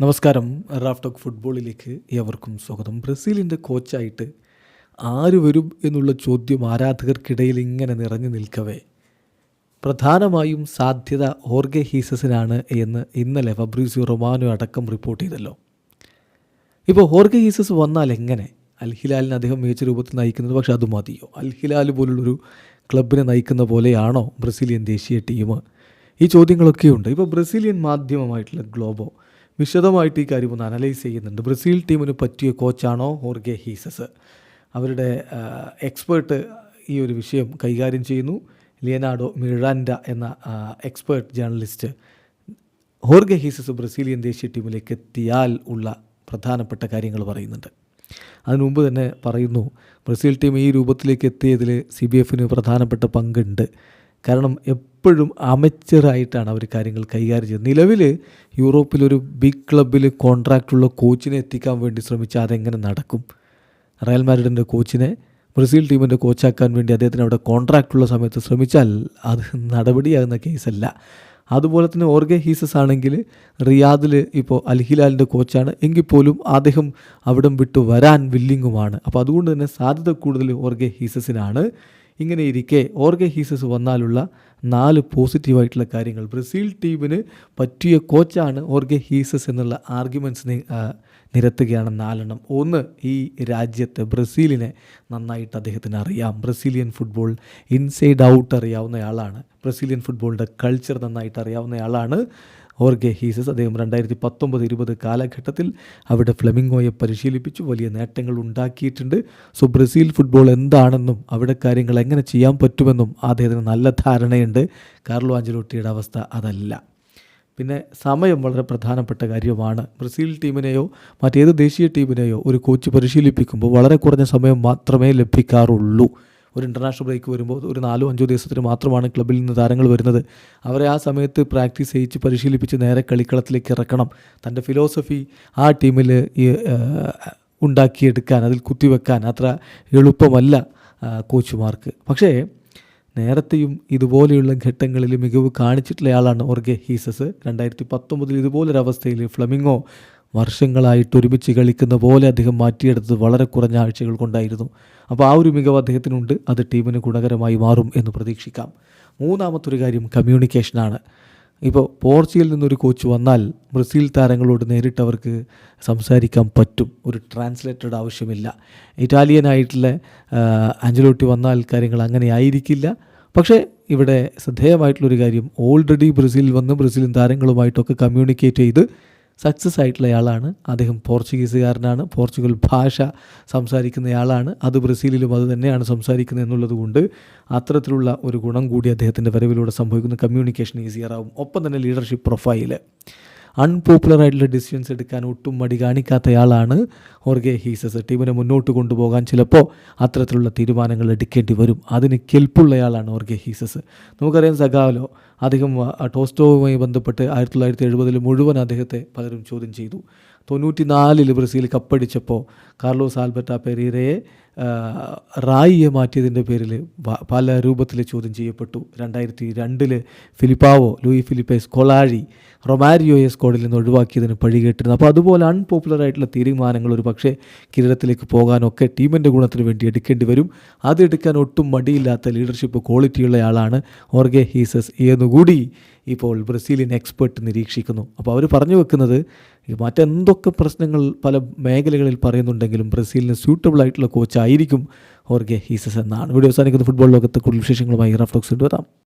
നമസ്കാരം. റാഫ്റ്റോക്ക് ഫുട്ബോളിലേക്ക് ഏവർക്കും സ്വാഗതം. ബ്രസീലിന്റെ കോച്ചായിട്ട് ആര് വരും എന്നുള്ള ചോദ്യം ആരാധകർക്കിടയിൽ ഇങ്ങനെ നിറഞ്ഞു നിൽക്കവേ. പ്രധാനമായും സാധ്യത ഓർഗെ ഹീസസിനാണ് എന്ന് ഇന്നലെ ഫബ്രീസിയോ റൊമാനോ അടക്കം റിപ്പോർട്ട് ചെയ്തല്ലോ. ഇപ്പോൾ ഹോർഗെ ഹീസസ് വന്നാൽ എങ്ങനെ? അൽ ഹിലാലിനെ അദ്ദേഹം മികച്ച രൂപത്തിൽ നയിക്കുന്നത് പക്ഷേ അത് മതിയോ? അൽ ഹിലാൽ പോലുള്ളൊരു ക്ലബിനെ നയിക്കുന്ന പോലെയാണോ ബ്രസീലിയൻ ദേശീയ ടീം? ഈ ചോദ്യങ്ങളൊക്കെയുണ്ട്. ഇപ്പോൾ ബ്രസീലിയൻ മാധ്യമമായിട്ടുള്ള ഗ്ലോബോ വിശദമായിട്ട് ഈ കാര്യം ഒന്ന് അനലൈസ് ചെയ്യുന്നുണ്ട്. ബ്രസീൽ ടീമിന് പറ്റിയ കോച്ചാണോ ഹോർഗെ ഹീസസ് അവരുടെ എക്സ്പേർട്ട് ഈ ഒരു വിഷയം കൈകാര്യം ചെയ്യുന്നു. ലിയനാഡോ മിറാൻഡ എന്ന എക്സ്പേർട്ട് ജേർണലിസ്റ്റ് ഹോർഗെ ഹീസസ് ബ്രസീലിയൻ ദേശീയ ടീമിലേക്ക് എത്തിയാൽ ഉള്ള പ്രധാനപ്പെട്ട കാര്യങ്ങൾ പറയുന്നുണ്ട്. അതിനു മുമ്പ് തന്നെ പറയുന്നു ബ്രസീൽ ടീം ഈ രൂപത്തിലേക്ക് എത്തിയതിൽ സി ബി എഫിന് പ്രധാനപ്പെട്ട പങ്കുണ്ട്. കാരണം എപ്പോഴും അമച്ചറായിട്ടാണ് അവർ കാര്യങ്ങൾ കൈകാര്യം ചെയ്യുന്നത്. നിലവിൽ യൂറോപ്പിലൊരു ബിഗ് ക്ലബിൽ കോൺട്രാക്റ്റുള്ള കോച്ചിനെ എത്തിക്കാൻ വേണ്ടി ശ്രമിച്ചാൽ അതെങ്ങനെ നടക്കും? റയൽ മാഡ്രിഡിന്റെ കോച്ചിനെ ബ്രസീൽ ടീമിന്റെ കോച്ചാക്കാൻ വേണ്ടി അദ്ദേഹത്തിന് അവിടെ കോൺട്രാക്റ്റുള്ള സമയത്ത് ശ്രമിച്ചാൽ അത് നടപടിയാകുന്ന കേസല്ല. അതുപോലെ തന്നെ ഓർഗെ ഹീസസ് ആണെങ്കിൽ റിയാദിൽ ഇപ്പോൾ അൽഹിലാലിന്റെ കോച്ചാണ് എങ്കിൽ പോലും അദ്ദേഹം അവിടം വിട്ടു വരാൻ വില്ലിങ്ങുമാണ് അപ്പോൾ അതുകൊണ്ട് തന്നെ സാധ്യത കൂടുതൽ ഓർഗെ ഹീസസിനാണ്. ഇങ്ങനെ ഇരിക്കെ ഓർഗെ ഹീസസ് വന്നാലുള്ള നാല് പോസിറ്റീവായിട്ടുള്ള കാര്യങ്ങൾ. ബ്രസീൽ ടീമിന് പറ്റിയ കോച്ചാണ് ഓർഗെ ഹീസസ് എന്നുള്ള ആർഗ്യുമെന്റ്സ് നിരത്തുകയാണ് നാലെണ്ണം. ഒന്ന് ഈ രാജ്യത്തെ ബ്രസീലിനെ നന്നായിട്ട് അദ്ദേഹത്തിന് അറിയാം. ബ്രസീലിയൻ ഫുട്ബോൾ ഇൻസൈഡ് ഔട്ട് അറിയാവുന്നയാളാണ്. ബ്രസീലിയൻ ഫുട്ബോളിന്റെ കൾച്ചർ നന്നായിട്ട് അറിയാവുന്നയാളാണ്. ഓർഗെ ഹീസസ് അദ്ദേഹം രണ്ടായിരത്തി പത്തൊമ്പത് ഇരുപത് കാലഘട്ടത്തിൽ അവിടെ ഫ്ലെമിംഗോയെ പരിശീലിപ്പിച്ചു. വലിയ നേട്ടങ്ങൾ ഉണ്ടാക്കിയിട്ടുണ്ട്. സോ ബ്രസീൽ ഫുട്ബോൾ എന്താണെന്നും അവിടെ കാര്യങ്ങൾ എങ്ങനെ ചെയ്യാൻ പറ്റുമെന്നും അദ്ദേഹത്തിന് നല്ല ധാരണയുണ്ട്. കാർലോ ആഞ്ചലോട്ടിയുടെ അവസ്ഥ അതല്ല. പിന്നെ സമയം വളരെ പ്രധാനപ്പെട്ട കാര്യമാണ്. ബ്രസീൽ ടീമിനെയോ മറ്റേത് ദേശീയ ടീമിനെയോ ഒരു കോച്ച് പരിശീലിപ്പിക്കുമ്പോൾ വളരെ കുറഞ്ഞ സമയം മാത്രമേ ലഭിക്കാറുള്ളൂ. ഒരു ഇന്റർനാഷണൽ ബ്രേക്ക് വരുമ്പോൾ ഒരു നാലോ അഞ്ചോ ദിവസത്തിന് മാത്രമാണ് ക്ലബിൽ നിന്ന് താരങ്ങൾ വരുന്നത്. അവരെ ആ സമയത്ത് പ്രാക്ടീസ് ചെയ്യിച്ച് പരിശീലിപ്പിച്ച് നേരെ കളിക്കളത്തിലേക്ക് ഇറക്കണം. തന്റെ ഫിലോസഫി ആ ടീമിൽ ഈ ഉണ്ടാക്കിയെടുക്കാൻ അതിൽ കുത്തിവെക്കാൻ അത്ര എളുപ്പമല്ല കോച്ചുമാർക്ക്. പക്ഷേ നേരത്തെയും ഇതുപോലെയുള്ള ഘട്ടങ്ങളിൽ മികവ് കാണിച്ചിട്ടുള്ള ആളാണ് ഓർഗെ ഹീസസ്. രണ്ടായിരത്തി പത്തൊമ്പതിൽ ഇതുപോലൊരവസ്ഥയിൽ ഫ്ലമിങ്ങോ വർഷങ്ങളായിട്ട് ഒരുമിച്ച് കളിക്കുന്ന പോലെ അദ്ദേഹം മാറ്റിയെടുത്തത് വളരെ കുറഞ്ഞ ആഴ്ചകൾ കൊണ്ടായിരുന്നു. അപ്പോൾ ആ ഒരു മികവ് അദ്ദേഹത്തിനുണ്ട്. അത് ടീമിന് ഗുണകരമായി മാറും എന്ന് പ്രതീക്ഷിക്കാം. മൂന്നാമത്തൊരു കാര്യം കമ്മ്യൂണിക്കേഷനാണ് ഇപ്പോൾ പോർച്ചുഗലിൽ നിന്നൊരു കോച്ച് വന്നാൽ ബ്രസീൽ താരങ്ങളോട് നേരിട്ട് അവർക്ക് സംസാരിക്കാൻ പറ്റും. ഒരു ട്രാൻസ്ലേറ്റഡ് ആവശ്യമില്ല. ഇറ്റാലിയനായിട്ടുള്ള അഞ്ചലോട്ടി വന്നാൽ കാര്യങ്ങൾ അങ്ങനെ ആയിരിക്കില്ല. പക്ഷേ ഇവിടെ ശ്രദ്ധേയമായിട്ടുള്ളൊരു കാര്യം ഓൾറെഡി ബ്രസീലിൽ വന്ന് ബ്രസീലിൻ താരങ്ങളുമായിട്ടൊക്കെ കമ്മ്യൂണിക്കേറ്റ് ചെയ്ത് സക്സസ് ആയിട്ടുള്ളയാളാണ്. അദ്ദേഹം പോർച്ചുഗീസുകാരനാണ്. പോർച്ചുഗൽ ഭാഷ സംസാരിക്കുന്നയാളാണ്. അത് ബ്രസീലിലും അത് തന്നെയാണ് സംസാരിക്കുന്നത് എന്നുള്ളത് കൊണ്ട് അത്തരത്തിലുള്ള ഒരു ഗുണം കൂടി അദ്ദേഹത്തിന്റെ വരവിലൂടെ സംഭവിക്കുന്ന കമ്മ്യൂണിക്കേഷൻ ഈസിയറാവും ഒപ്പം തന്നെ ലീഡർഷിപ്പ് പ്രൊഫൈൽ അൺപോപ്പുലർ ആയിട്ടുള്ള ഡിസിഷൻസ് എടുക്കാൻ ഒട്ടും മടി കാണിക്കാത്തയാളാണ് ഹോർഗെ ഹീസസ്. ടീമിനെ മുന്നോട്ട് കൊണ്ടുപോകാൻ ചിലപ്പോൾ അത്തരത്തിലുള്ള തീരുമാനങ്ങൾ എടുക്കേണ്ടി വരും. അതിന് കെൽപ്പുള്ളയാളാണ് ഹോർഗെ ഹീസസ്. നമുക്കറിയാം സഖാവലോ അദ്ദേഹം ടോസ്റ്റോവുമായി ബന്ധപ്പെട്ട് ആയിരത്തി തൊള്ളായിരത്തി എഴുപതിൽ മുഴുവൻ അദ്ദേഹത്തെ പലരും ചോദ്യം ചെയ്തു. തൊണ്ണൂറ്റി നാലിൽ ബ്രസീൽ കപ്പടിച്ചപ്പോൾ കാർലോസ് ആൽബർട്ട പെരീരയെ റായിയെ മാറ്റിയതിന്റെ പേരിൽ പല രൂപത്തിൽ ചോദ്യം ചെയ്യപ്പെട്ടു. രണ്ടായിരത്തി രണ്ടിൽ ഫിലിപ്പാവോ ലൂയി ഫിലിപ്പേസ് കൊളാഴി റൊമാരിയോയെ സ്കോഡിൽ നിന്ന് ഒഴിവാക്കിയതിന് പഴികേട്ടിരുന്നു അപ്പോൾ അതുപോലെ അൺപോപ്പുലർ ആയിട്ടുള്ള തീരുമാനങ്ങൾ ഒരു പക്ഷേ കിരീടത്തിലേക്ക് പോകാനൊക്കെ ടീമിന്റെ ഗുണത്തിന് വേണ്ടി എടുക്കേണ്ടി വരും. അതെടുക്കാൻ ഒട്ടും മടിയില്ലാത്ത ലീഡർഷിപ്പ് ക്വാളിറ്റിയുള്ള ആളാണ് ഓർഗെ ഹീസസ്. എന്നുകൂടി ഇപ്പോൾ ബ്രസീലിയൻ എക്സ്പേർട്ട് നിരീക്ഷിക്കുന്നു. അപ്പോൾ അവർ പറഞ്ഞു വെക്കുന്നത് മറ്റെന്തൊക്കെ പ്രശ്നങ്ങൾ പല മേഖലകളിൽ പറയുന്നുണ്ടെങ്കിലും ബ്രസീലിന് സ്യൂട്ടബിൾ ആയിട്ടുള്ള കോച്ചായിരിക്കും ഓർഗെ ഹീസസ് എന്നാണ്. വീഡിയോ അവസാനിക്കുന്ന. ഫുട്ബോൾ ലോകത്ത് കൂടുതൽ വിശേഷങ്ങളുമായി റഫ്ലോക്സ് കൊണ്ടുവരാം